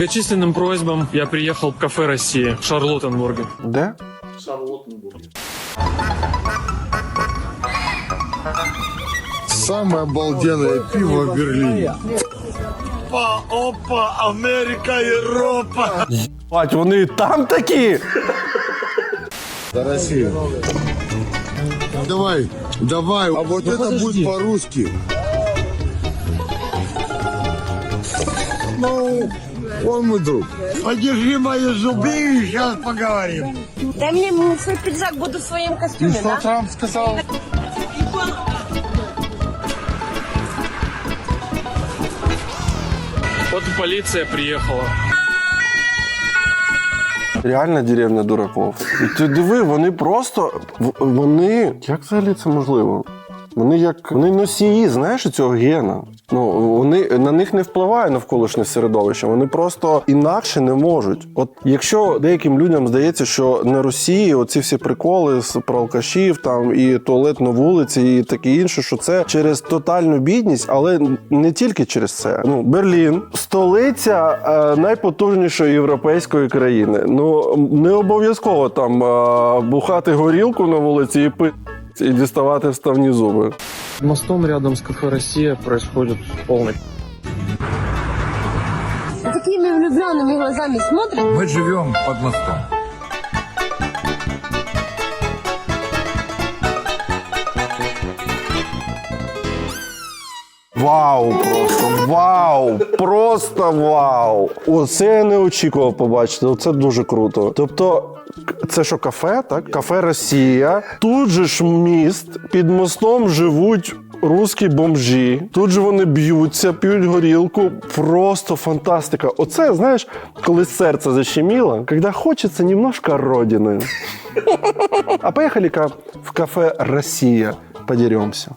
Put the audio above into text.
Многочисленным просьбам я приехал в кафе России в Шарлоттенбурге. Де? Самое обалденное пиво в Берлине. Бать, вони і там такі. За Россию. Давай, давай. А вот это будет по-русски. Ну, он мой друг. Подержи мои зубы и сейчас поговорим. Дай мне свой пиджак, буду в своем костюме, да? Трамп сказал? Вот и полиция приехала. Реальна деревня дураков. І ти диви, вони просто. в- Вони. Як взагалі це можливо? Вони як вони носії, знаєш, цього гена. Ну вони на них не впливає навколишнє середовище. Вони просто інакше не можуть. От якщо деяким людям здається, що на Росії оці всі приколи з про алкашів там і туалет на вулиці, і таке інше, що це через тотальну бідність, але не тільки через це. Ну Берлін, столиця е, найпотужнішої європейської країни. Ну не обов'язково там е, бухати горілку на вулиці і пити. І діставати вставні зуби. Мостом рядом с кафе Россия происходит полный Такими влюбленными глазами смотрят. Мы живем под мостом. Вау, просто вау! Просто вау! Оце я не очікував побачити. Оце дуже круто. Тобто, це що кафе, так? Кафе Росія. Тут же ж міст, під мостом живуть. Русські бомжі, тут же вони б'ються, п'ють горілку. Просто фантастика. Оце, знаєш, коли серце защеміло, коли хочеться немножко родини. А поехали-ка в кафе Россия. Подеремся.